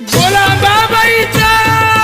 बोला बाबाईचा.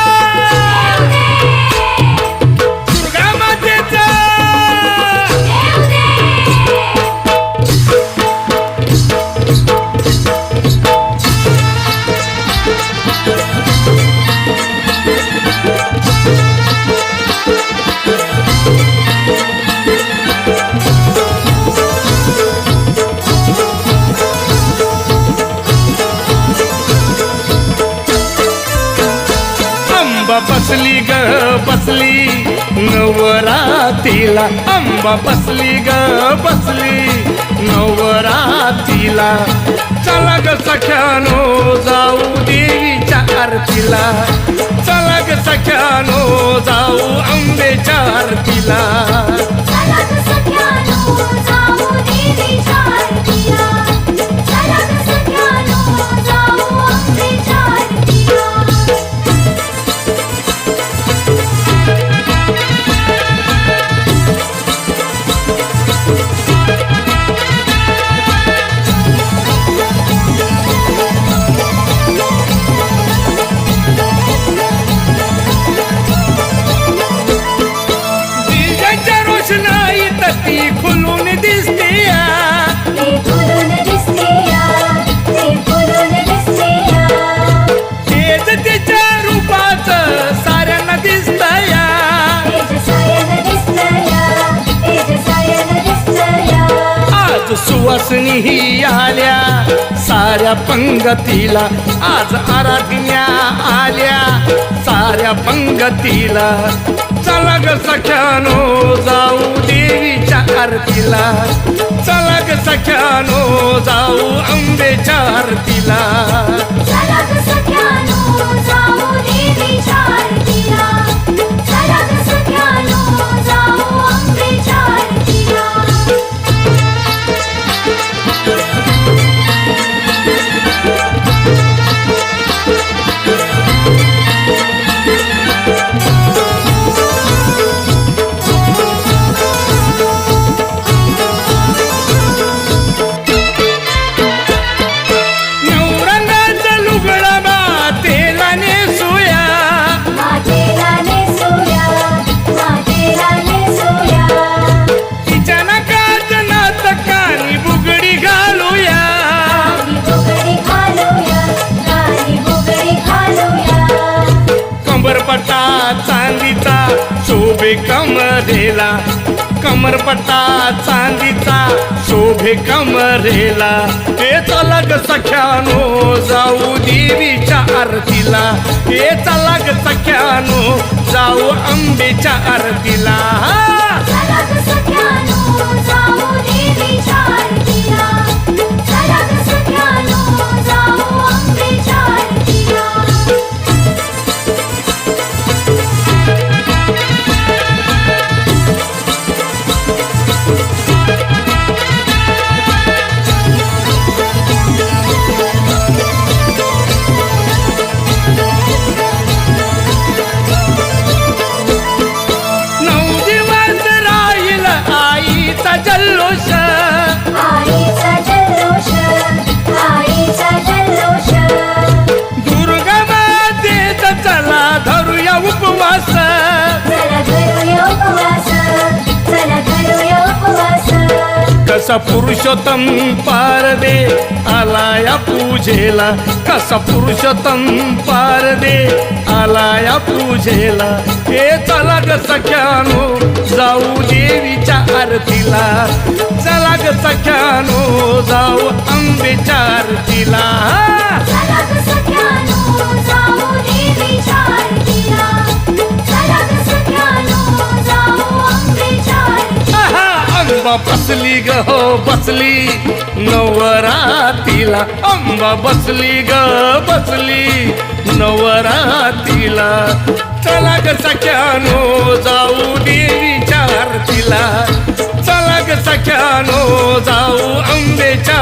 बसली ग बसली नवरातीला अंबा बसली ग बसली नवरातीला चला ग सख्यानो जाऊ देवीच्या आरतीला. चला ग सख्यानो जाऊ आंबेच्या आरतीला. सुवासनी ही आल्या. साऱ्या पंगतीला आज आराधन्या आल्या. साऱ्या पंगतीला चला ग सख्यानो जाऊ देवीच्या आरतीला. चला ग सख्यानो जाऊ आंबेच्या आरतीला. शोभे कमरेला कमरपट्टा चांदीचा शोभे कमरेला. हे चला सख्यानो जाऊ देवीच्या आरतीला. हे चला सख्यानो जाऊ आंबेच्या आरतीला. उपवास. कसा पुरुषोत्तम पारदे आलाया पूजेला. कसा पुरुषोत्तम पारदे आलाया पूजेला. हे चला ग सख्यानो जाऊ देवीच्या आरतीला. चला ग सख्यानो जाऊ आंबेच्या आरतीला. अंबा बसली ग हो बसली. नवरातीला अंबा बसली ग बसली. नवरातीला. चला ग सख्यानो जाऊ देवीच्या आरतीला चला ग सख्यानो जाऊ अंबेच्या